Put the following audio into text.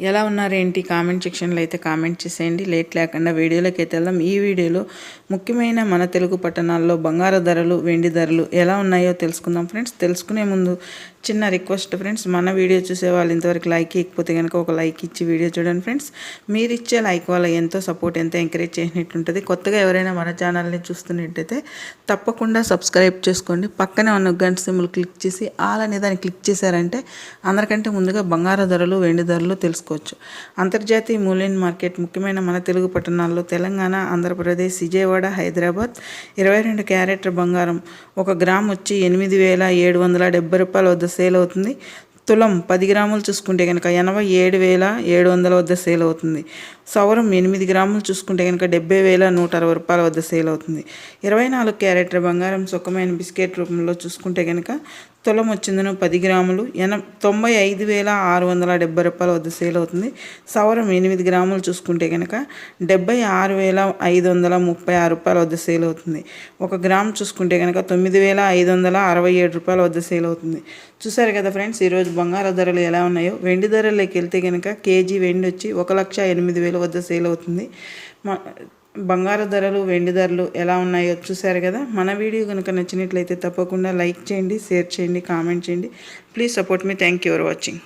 ఎలా ఉన్నారేంటి? కామెంట్ సెక్షన్లో అయితే కామెంట్ చేసేయండి. లేట్ లేకుండా వీడియోలోకి అయితే వెళ్దాం. ఈ వీడియోలో ముఖ్యమైన మన తెలుగు పట్టణాల్లో బంగారు ధరలు వెండి ధరలు ఎలా ఉన్నాయో తెలుసుకుందాం ఫ్రెండ్స్. తెలుసుకునే ముందు చిన్న రిక్వెస్ట్ ఫ్రెండ్స్. మన వీడియో చూసే వాళ్ళు ఇంతవరకు లైక్ ఇకపోతే కనుక ఒక లైక్ ఇచ్చి వీడియో చూడండి ఫ్రెండ్స్. మీరు ఇచ్చే లైక్ వల్ల ఎంతో సపోర్ట్ ఎంతో ఎంకరేజ్ చేసినట్టుంటుంది కొత్తగా ఎవరైనా మన ఛానల్ని చూస్తున్నట్టయితే తప్పకుండా సబ్స్క్రైబ్ చేసుకోండి. పక్కనే ఉన్న గంట సిమ్లు క్లిక్ చేసి ఆల్ అనే దాన్ని క్లిక్ చేశారంటే అందరికంటే ముందుగా బంగారు ధరలు వెండి ధరలు చేసుకోవచ్చు. అంతర్జాతీయ మూల్యం మార్కెట్ ముఖ్యమైన మన తెలుగు పట్టణాల్లో తెలంగాణ ఆంధ్రప్రదేశ్ విజయవాడ హైదరాబాద్ ఇరవై రెండు క్యారెట్ బంగారం. ఒక గ్రామ్ వచ్చి ఎనిమిది వేల ఏడు వందల డెబ్బై రూపాయల వద్ద సేల్ అవుతుంది. తులం పది గ్రాములు చూసుకుంటే కనుక ఎనభై ఏడు వేల ఏడు వందల వద్ద సేల్ అవుతుంది. సవరం ఎనిమిది గ్రాములు చూసుకుంటే కనుక డెబ్బై వేల నూట అరవై రూపాయల వద్ద సేల్ అవుతుంది. ఇరవై నాలుగు క్యారెట్ల బంగారం సుఖమైన బిస్కెట్ రూపంలో చూసుకుంటే కనుక తులం వచ్చిందను పది గ్రాములు ఎన తొంభై ఐదు వేల ఆరు వందల డెబ్బై రూపాయల వద్ద సేల్ అవుతుంది. సవరం ఎనిమిది గ్రాములు చూసుకుంటే కనుక డెబ్బై ఆరు వేల ఐదు వందల ముప్పై ఆరు రూపాయల వద్ద సేల్ అవుతుంది. ఒక గ్రామ్ చూసుకుంటే కనుక తొమ్మిది వేల ఐదు వందల అరవై ఏడు రూపాయల వద్ద సేల్ అవుతుంది. చూసారు కదా ఫ్రెండ్స్ ఈరోజు బంగారు ధరలు ఎలా ఉన్నాయో? వెండి ధరలోకి వెళ్తే కనుక కేజీ వెండి వచ్చి ఒక లక్ష ఎనిమిది వేల వద్ద సేల్ అవుతుంది. బంగారు ధరలు వెండి ధరలు ఎలా ఉన్నాయో చూసారు కదా? మన వీడియో కనుక నచ్చినట్లయితే తప్పకుండా లైక్ చేయండి షేర్ చేయండి కామెంట్ చేయండి. Please support me thank you for watching